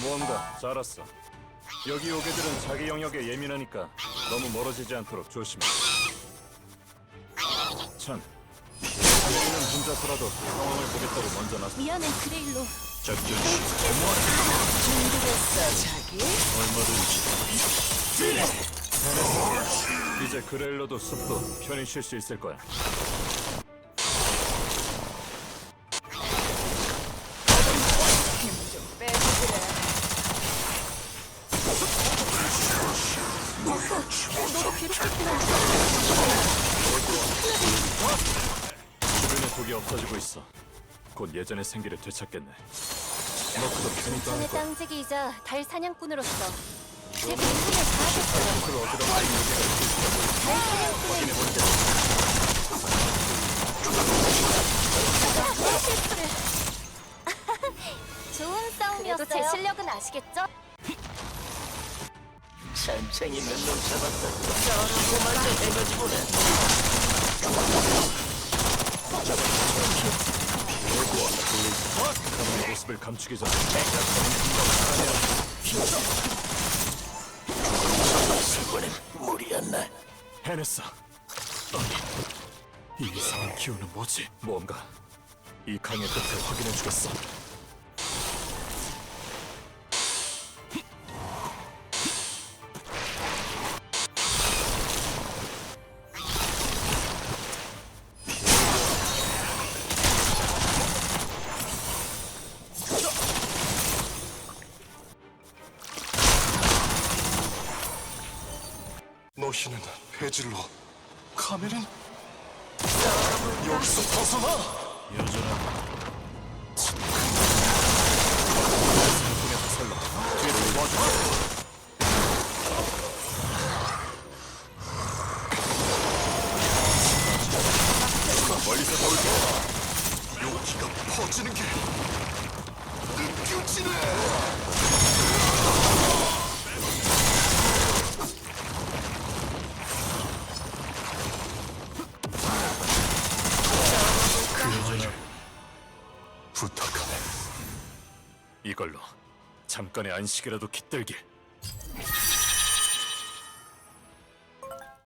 뭔가 잘 알았어. 여기 오게들은 자기 영역에 예민하니까 너무 멀어지지 않도록 조심해. 천, 자네는 혼자서라도 상황을 보겠다고 먼저 나서 미안해 그레일로 작전 시 준비됐어 자기? 얼마든지. 이제 그레일로도 숲도 편히 쉴 수 있을 거야. 너도 괴롭혔구나 주변에 독이 없어지고 있어. 곧 예전의 생기를 되찾겠네. 너그도 편히 떠날 전의 거야. 땅지기이자 달 사냥꾼으로서 제 본분을 다하겠어요 그걸 어디로 많이 달 실수를 좋은 싸움이었어요 제 실력은 아시겠죠? 천천히 몇놈 잡았다. 말려 해가지 보내. 그런 모습을 감추기 전에 이번엔 무리였나? 해냈어. 이 이상한 기운은 뭐지? 뭔가 이 강의 끝을 확인해 주겠어. 너희는 배질러 카멜은 여기서 벗어나 여전한 생각에 살러 뒤를 도와줘. 멀리서 돌게. 용기가 퍼지는 게 느껴지네 부탁하네 이걸로 잠깐의 안식이라도 깃들게.